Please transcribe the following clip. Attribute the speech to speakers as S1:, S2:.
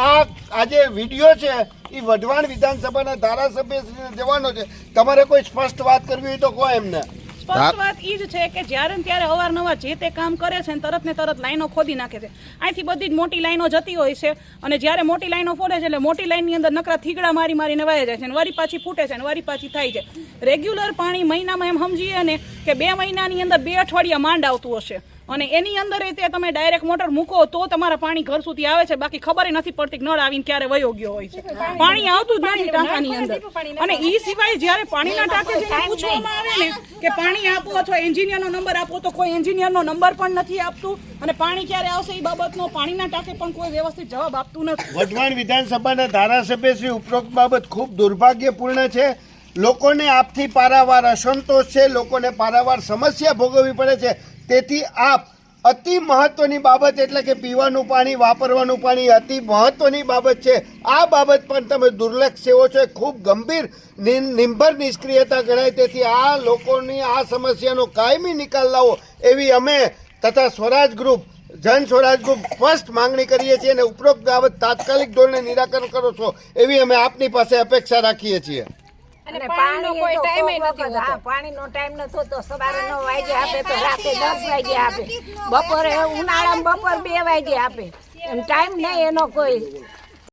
S1: આ આજે વીડિયો છે, એ વઢવાણ વિધાનસભાના ધારાસભ્યશ્રીને જવાનો છે. તમારે કોઈ સ્પષ્ટ વાત કરવી હોય તો કહો એમને.
S2: વાત ઈ જ છે કે જ્યારે ને ત્યારે અવારનવાર જે તે કામ કરે છે ને તરત ને તરત લાઈનો ખોદી નાખે છે. અહીંથી બધી જ મોટી લાઈનો જતી હોય છે અને જ્યારે મોટી લાઈનો ફોડે છે એટલે મોટી લાઈનની અંદર નકરા થીગડા મારી મારીને વાય જાય છે અને વરી પાછી ફૂટે છે ને વારી પાછી થાય છે. રેગ્યુલર પાણી મહિનામાં એમ સમજીએ ને કે બે મહિનાની અંદર બે અઠવાડિયા માંડ આવતું હશે. અને એની અંદર તે તમે ડાયરેક્ટ મોટર મૂકો તો તમારા પાણી ઘર સુધી આવે છે. બાકી ખબર નથી પડતી નળ આવીને ક્યારે વયો ગયો હોય છે. પાણી આવતું જ નથી ટાંકાની અંદર. અને એ સિવાય જ્યારે પાણીના ટાંકે જઈને પૂછવામાં આવે ને કે પાણી આપો અથવા એન્જિનિયરનો નંબર આપો તો કોઈ એન્જિનિયરનો નંબર પણ નથી આપતું. અને પાણી ક્યારે આવશે એ બાબતનો પાણીના ટાંકે પણ કોઈ વ્યવસ્થિત જવાબ આપતું નથી.
S1: વઢવાણ વિધાનસભાના ધારાસભ્ય શ્રી ઉપરોક્ત બાબત ખૂબ દુર્ભાગ્યપૂર્ણ છે. લોકોને આપથી પારાવાર અસંતોષ છે, લોકોને પારાવાર સમસ્યા ભોગવવી પડે છે. તેથી આપ અતિ મહત્વની બાબત એટલે કે પીવાનું પાણી, વાપરવાનું પાણી અતિ મહત્વની બાબત છે. આ બાબત પણ તમે દુર્લક્ષ સેવો છો ખૂબ ગંભીર નિંભર નિષ્ક્રિયતા ગણાય. તેથી આ લોકોની આ સમસ્યાનો કાયમી નિકાલ લાવો એવી અમે તથા સ્વરાજ ગ્રુપ, જન સ્વરાજ ગ્રુપ સ્પષ્ટ માંગણી કરીએ છીએ અને ઉપરોક્ત બાબત તાત્કાલિક ધોરણે નિરાકરણ કરો છો એવી અમે આપની પાસે અપેક્ષા રાખીએ છીએ.
S3: અને પાણીનો કોઈ ટાઈમ નથી હા પાણીનો ટાઈમ નથી તો સવારે નવ વાગે આપે તો રાતે દસ વાગે આપે. બપોરે ઉનાળામાં બપોર બે વાગે આપે. એમ ટાઈમ નહીં એનો કોઈ.